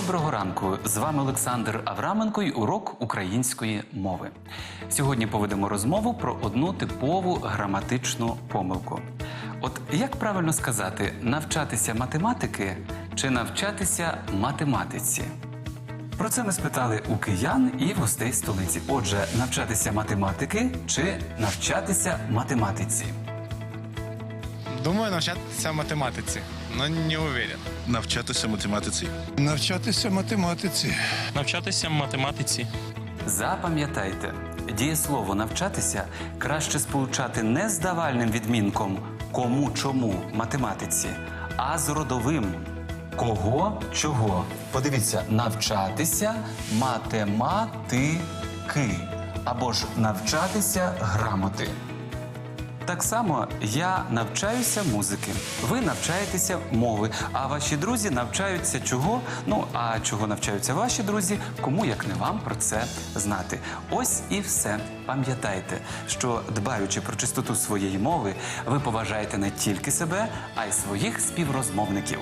Доброго ранку! З вами Олександр Авраменко і урок української мови. Сьогодні поведемо розмову про одну типову граматичну помилку. От як правильно сказати, навчатися математики чи навчатися математиці? Про це ми спитали у киян і гостей столиці. Отже, навчатися математики чи навчатися математиці? Думаю, навчатися математиці, але не уверен. навчатися математиці. Навчатися математиці. навчатися математиці. Запам'ятайте, дієслово навчатися краще сполучати не з давальним відмінком кому чому математиці, а з родовим кого чого. Подивіться, навчатися математики або ж навчатися грамоти. Так само я навчаюся музики, ви навчаєтеся мови, а ваші друзі навчаються чого? Ну а чого навчаються ваші друзі? Кому як не вам про це знати? Ось і все. Пам'ятайте, що дбаючи про чистоту своєї мови, ви поважаєте не тільки себе, а й своїх співрозмовників.